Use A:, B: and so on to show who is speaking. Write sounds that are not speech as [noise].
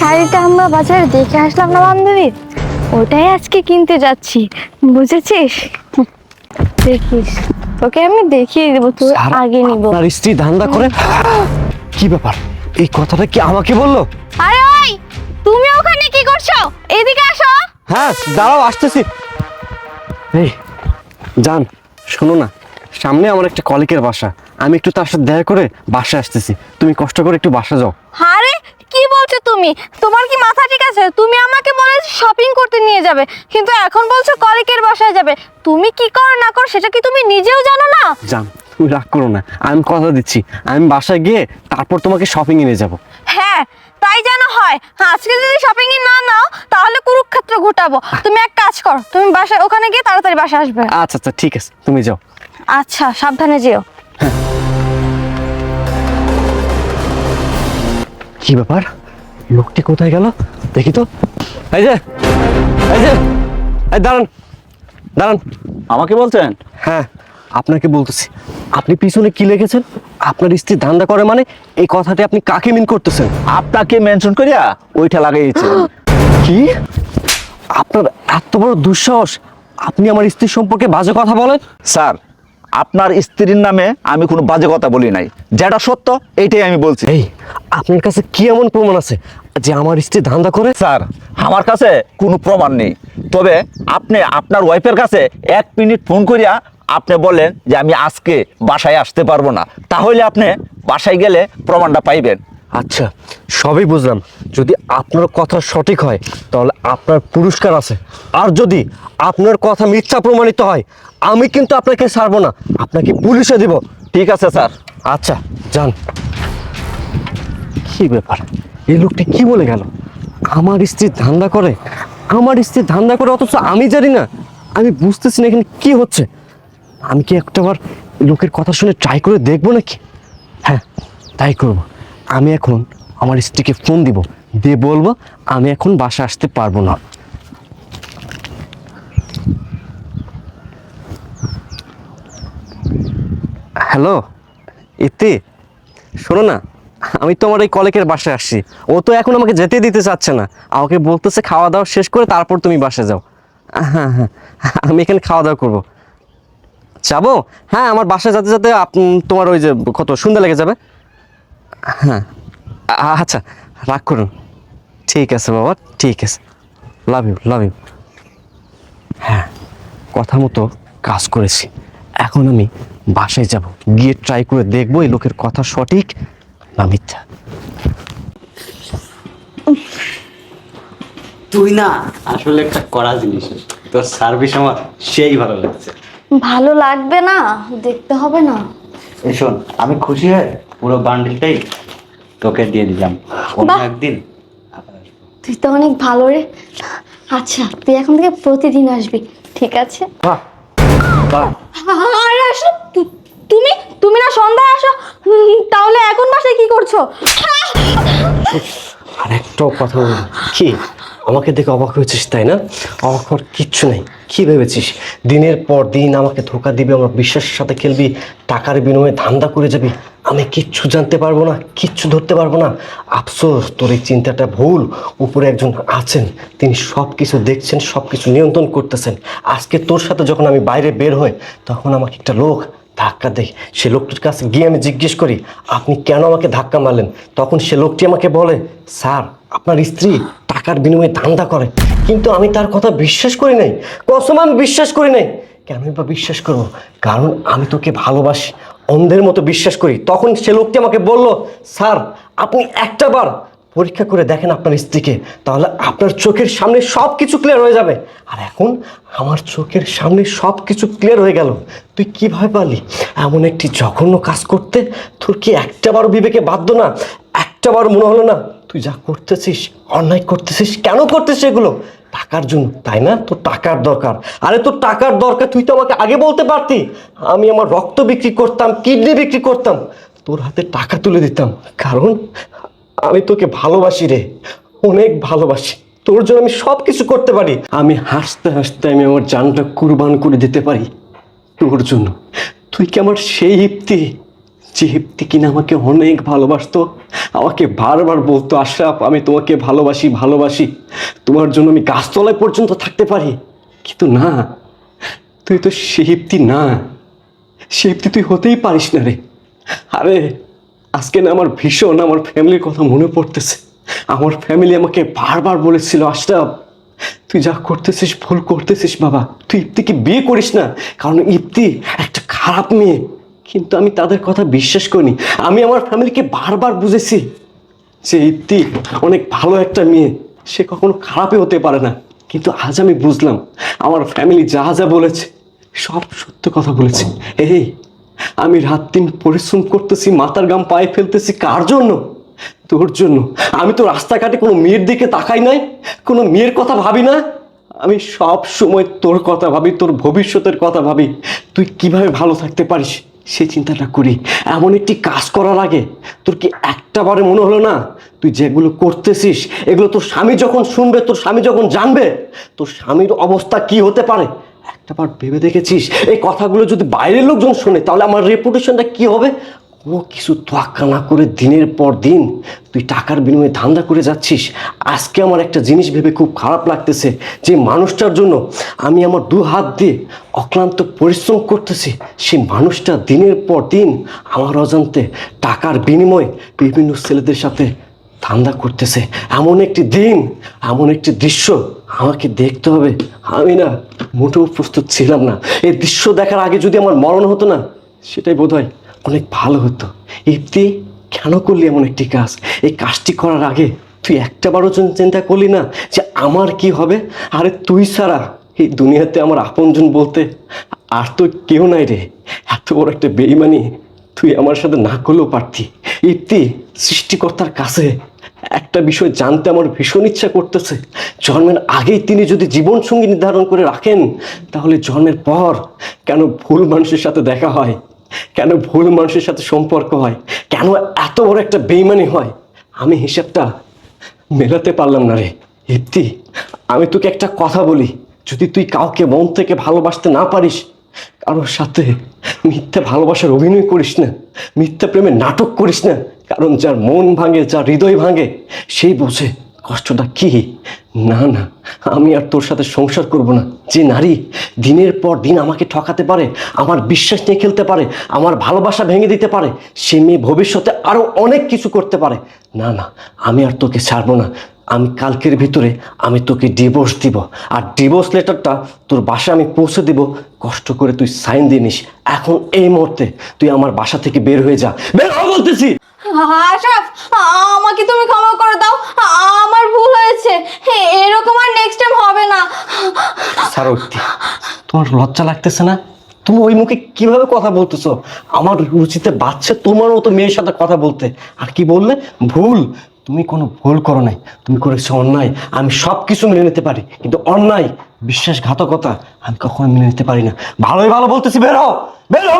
A: শাড়িটা আমরা বাজারে দেখে আসলাম না বান্ধবী? ওটাই আজকে কিনতে যাচ্ছি বুঝেছিস? দেখিস তোকে আমি দেখিয়ে দেবো তুই আগে নিব।
B: আপনার স্ত্রী ধান্দা করে? কি ব্যাপার? এই কথাটা কি আমাকে বলল?
A: আরে ওই তুমি ওখানে কি করছ? এদিকে আসো।
B: হ্যাঁ দাঁড়াও আসতেছি। এই জান শোনো না সামনে আমার একটা কলিকের বাসা। আমি একটু তার সাথে দেখা করে বাসায় আসতেছি। তুমি কষ্ট করে একটু বাসা যাও।
A: আরে কি বলছো তুমি? তোমার কি মাথা ঠিক আছে? তুমি আমাকে বলে শপিং করতে নিয়ে যাবে কিন্তু এখন বলছো কলিকের বাসায় যাবে। তুমি কি করো না করো সেটা কি তুমি নিজেও জানো না?
B: জান তুমি রাগ করো না। আমি কথা দিচ্ছি। আমি বাসায় গিয়ে তারপর তোমাকে শপিং এ নিয়ে যাব।
A: হ্যাঁ তাই যেন হয়। আজকে যদি শপিং এ না নাও তাহলে কুরুক্ষেত্র ঘুটাবো। তুমি এক কাজ করো তুমি বাসায় ওখানে গিয়ে তাড়াতাড়ি বাসায় আসবে।
B: আচ্ছা আচ্ছা ঠিক আছে। তুমি যাও।
A: আচ্ছা সাবধানে যেও।
B: কি ব্যাপার? লোকটি কোথায় গেল? দেখি তো। এই যে এই যে এই দাঁড়ান দাঁড়ান।
C: আমাকে বলছেন?
B: হ্যাঁ আপনাকে বলতেছি। আপনি পিছনে কি লিখেছেন? আপনার স্ত্রী ধান্দা করে মানে এই কথাটি আপনি কাকে মিন করতেছেন?
C: আপনাকে মেনশন করিয়া ওইটা লাগাইছে [gasps]
B: কি? আপনার এত বড় দুঃসাহস। আপনি আমার স্ত্রী সম্পর্কে বাজে কথা বলেন?
C: স্যার আপনার স্ত্রীর নামে আমি কোনো বাজে কথা বলি নাই। যেটা সত্য এটাই আমি বলছি।
B: এই আপনার কাছে কি এমন প্রমাণ আছে যে আমার স্ত্রী ধান্দা করে?
C: স্যার আমার কাছে কোনো প্রমাণ নেই। তবে আপনি আপনার ওয়াইফের কাছে এক মিনিট ফোন করিয়া আপনি বলেন যে আমি আজকে বাসায় আসতে পারব না। তাহলে আপনি বাসায় গেলে প্রমাণটা পাইবেন।
B: আচ্ছা সবই বুঝলাম। যদি আপনার কথা সঠিক হয়, তাহলে আপনার পুরস্কার আছে। আর যদি আপনার কথা মিথ্যা প্রমাণিত হয়, আমি কিন্তু আপনাকে ছাড়বো না। আপনাকে পুলিশে দিব।
C: ঠিক আছে, স্যার।
B: আচ্ছা যান। কি ব্যাপার? এই লোকটি কি বলে গেল? আমার স্ত্রী ধান্দা করে? আমার স্ত্রী ধান্দা করে অথচ আমি জানি না। আমি বুঝতেছি না এখানে কি হচ্ছে। আমি কি একটাবার লোকের কথা শুনে ট্রাই করে দেখব নাকি? হ্যাঁ তাই করব। আমি এখন আমার স্ত্রীকে ফোন দিব, দিয়ে বলব আমি এখন বাসা আসতে পারব না। হ্যালো, ইতি, শোনো না, আমি তো আমার এই কলেকের বাসায় আসছি। ও তো এখন আমাকে যেতে দিতে চাচ্ছে না। আমাকে বলতেছে খাওয়া দাওয়া শেষ করে তারপর তুমি বাসায় যাও। হ্যাঁ হ্যাঁ আমি এখানে খাওয়া দাওয়া করব। যাব? হ্যাঁ আমার বাসায় যেতে যেতে তোমার ওই যে কত সুন্দর লেগে যাবে। হ্যাঁ। আচ্ছা রাগ করুন। ঠিক আছে বাবা ঠিক আছে। লাভ ইউ লাভ ইউ হ্যাঁ কথা মতো কাজ করেছি। এখন আমি বাসায় যাব। গিয়ে ট্রাই করে দেখব এই লোকের কথা সঠিক না মিথ্যা।
D: তুই না আসলে একটা কড়া জিনিস। তোর সার্ভিস আমার সেই ভালো লাগছে।
A: ভালো লাগবে না দেখতে হবে না।
D: এই শোন আমি খুশি হয়ে পুরো বান্ডিলটাই তোকে দিয়ে দিলাম। অন্য
A: বাহ।
D: একদিন
A: তুই তো অনেক ভালো রে। আচ্ছা তুই এখন থেকে প্রতিদিন আসবি ঠিক আছে?
B: বাহ! বাহ!
A: আরে আসো। তু- তুমি তুমি না সন্ধ্যায় আসো। হুম, তাহলে এখন বাসায় কি করছ?
B: আর একটাও কথা বলব। না। কি? আমাকে দেখে অবাক হয়েছিস, তাই না? অবাক হওয়ার কিচ্ছু নেই। কি ভেবেছিস? দিনের পর দিন আমাকে ধোকা দিবি, আমার বিশ্বাসের সাথে খেলবি, টাকার বিনিময়ে ধান্দা করে যাবি। আমি কিচ্ছু জানতে পারব না, কিচ্ছু ধরতে পারব না। আফসোস, তোর এই চিন্তাটা ভুল। উপরে একজন আছেন, তিনি সব কিছু দেখছেন সব কিছু নিয়ন্ত্রণ করতেছেন। আজকে তোর সাথে যখন আমি বাইরে বের হই, তখন আমাকে একটা লোক ধাক্কা দেয়। সে লোকটির কাছে গিয়ে আমি জিজ্ঞেস করি, আপনি কেন আমাকে ধাক্কা মারলেন? তখন সে লোকটি আমাকে বলে, স্যার, আপনার স্ত্রী টাকার বিনিময়ে ধান্দা করে। কিন্তু আমি তার কথা বিশ্বাস করি নাই। কসম আমি বিশ্বাস করি নাই। কেন বা বিশ্বাস করব? কারণ আমি তোকে ভালোবাসি, অন্ধের মতো বিশ্বাস করি। তখন সে লোকটি আমাকে বলল, স্যার, আপনি একটা বার পরীক্ষা করে দেখেন আপনার স্ত্রীকে। তাহলে আপনার চোখের সামনে সব কিছু ক্লিয়ার হয়ে যাবে। আর এখন আমার চোখের সামনে সব কিছু ক্লিয়ার হয়ে গেল। তুই কীভাবে পারলি এমন একটি জঘন্য কাজ করতে তোর কি একটাবারও বিবেকে বাধ্য না? একটাবার মনে হলো না? তুই যা করতেছিস, অন্যায় করতেছিস, কেন করতেছিস এগুলো? টাকার জন্য, তাই না? তোর টাকার দরকার। আরে তোর টাকার দরকার, তুই তো আমাকে আগে বলতে পারতি। আমি আমার রক্ত বিক্রি করতাম, কিডনি বিক্রি করতাম। তোর হাতে টাকা তুলে দিতাম। কারণ আমি তোকে ভালোবাসি রে, অনেক ভালোবাসি। তোর জন্য আমি সব কিছু করতে পারি। আমি হাসতে হাসতে আমি আমার জানটা কুরবান করে দিতে পারি তোর জন্য। তুই কি আমার সেই ইপ্তি যে ইপ্তি কিনা আমাকে অনেক ভালোবাসতো, আমাকে বারবার বলতো, আশরাফ, আমি তোমাকে ভালোবাসি ভালোবাসি। তোমার জন্য আমি গাছতলায় পর্যন্ত থাকতে পারি। কিন্তু না, তুই তো সে ইপ্তি না। সে ইপ্তি তুই হতেই পারিস না রে। আরে, আজকে না আমার ভীষণ আমার ফ্যামিলির কথা মনে পড়তেছে। আমার ফ্যামিলি আমাকে বারবার বলেছিল, আশরাফ, তুই যা করতেছিস, ভুল করতেছিস বাবা। তুই ইপ্তিকে বিয়ে করিস না। কারণ ইপ্তি একটা খারাপ মেয়ে। কিন্তু আমি তাদের কথা বিশ্বাস করিনি। আমি আমার ফ্যামিলিকে বারবার বুঝেছি যে ইপ্তি অনেক ভালো একটা মেয়ে। সে কখনো খারাপই হতে পারে না। কিন্তু আজ আমি বুঝলাম, আমার ফ্যামিলি যা যা বলেছে, সব সত্য কথা বলেছে। এই, আমি রাত দিন পরিশ্রম করতেছি, মাথার গাম পায়ে ফেলতেছি। কার জন্য? তোর জন্য। আমি তো রাস্তাঘাটে কোনো মেয়ের দিকে তাকাই নাই, কোনো মেয়ের কথা ভাবি না। আমি সব সময় তোর কথা ভাবি, তোর ভবিষ্যতের কথা ভাবি। তুই কীভাবে ভালো থাকতে পারিস? সেই চিন্তাটা করি। এমন একটি কাজ করার আগে তোর কি একটা বারে মনে হলো না? তুই যেগুলো করতেছিস, এগুলো তোর স্বামী যখন শুনবে, তোর স্বামী যখন জানবে, তোর স্বামীর অবস্থা কি হতে পারে? একটা বার ভেবে দেখেছিস? এই কথাগুলো যদি বাইরের লোকজন শোনে, তাহলে আমার রেপুটেশনটা কি হবে? কোনো কিছু তোয়াক্কা না করে দিনের পর দিন তুই টাকার বিনিময়ে ধান্দা করে যাচ্ছিস। আজকে আমার একটা জিনিস ভেবে খুব খারাপ লাগতেছে যে মানুষটার জন্য আমি আমার দু হাত দিয়ে অক্লান্ত পরিশ্রম করতেছি। সেই মানুষটা দিনের পর দিন আমার অজান্তে টাকার বিনিময়ে বিভিন্ন ছেলেদের সাথে ধান্দা করতেছে। এমন একটি দিন, এমন একটি দৃশ্য আমাকে দেখতে হবে। আমি না মোটেও প্রস্তুত ছিলাম না। এই দৃশ্য দেখার আগে যদি আমার মরণ হতো না, সেটাই বোধ হয় অনেক ভালো হতো। ইপ্তি কেন করলি এমন একটি কাজ? এই কাজটি করার আগে তুই একটা বারো চিন্তা করলি না যে আমার কি হবে? আরে তুই ছাড়া এই দুনিয়াতে আমার আপনজন বলতে আর তো কেউ নাই রে। এত বড় একটা বেইমানি তুই আমার সাথে না করলেও পারতি। ইপ্তি সৃষ্টিকর্তার কাছে একটা বিষয় জানতে আমার ভীষণ ইচ্ছা করতেছে। জন্মের আগেই তিনি যদি জীবনসঙ্গী নির্ধারণ করে রাখেন, তাহলে জন্মের পর কেন ভুল মানুষের সাথে দেখা হয়? কেন ভুল মানুষের সাথে সম্পর্ক হয়? কেন এত বড় একটা বেইমানি হয়? আমি হিসাবটা মেলাতে পারলাম না রে। ইপ্তি, আমি তোকে একটা কথা বলি। যদি তুই কাউকে মন থেকে ভালোবাসতে না পারিস, কারোর সাথে মিথ্যা ভালোবাসার অভিনয় করিস না, মিথ্যা প্রেমে নাটক করিস না, কারণ যার মন ভাঙে, যার হৃদয় ভাঙে, সেই বোঝে কষ্টটা কি? না না, আমি আর তোর সাথে সংসার করব না। যে নারী দিনের পর দিন আমাকে ঠকাতে পারে, আমার বিশ্বাস নিয়ে খেলতে পারে, আমার ভালোবাসা ভেঙে দিতে পারে, সে মেয়ে ভবিষ্যতে আরও অনেক কিছু করতে পারে। না না, আমি আর তোকে ছাড়বো না। আমি কালকের ভিতরে আমি তোকে ডিভোর্স দিব আর ডিভোর্স লেটারটা তোর বাসায় আমি পৌঁছে দিব। কষ্ট করে তুই সাইন দিয়ে নিস। এখন এই মুহূর্তে তুই আমার বাসা থেকে বের হয়ে যা। বের বলতেছি।
A: আমাকে তুমি ক্ষমা করে দাও। হয়েছে। এরকম আর নেক্সট টাইম হবে না।
B: সারক্তি তোমার লজ্জা লাগতেছে না? তুমি ওই মুখে কীভাবে কথা বলতেছো? আমার রুচিতে বাচ্চা তোমার মতো মেয়ের সাথে কথা বলতে। আর কি বললে? ভুল। তুমি কোনো ভুল করো নাই। তুমি করেছ অন্যায়। আমি সব কিছু মেনে নিতে পারি। কিন্তু অন্যায়, বিশ্বাসঘাতকতা, আমি কখনো মেনে নিতে পারি না। ভালোই ভালো বলতেছি, বেরো বেরো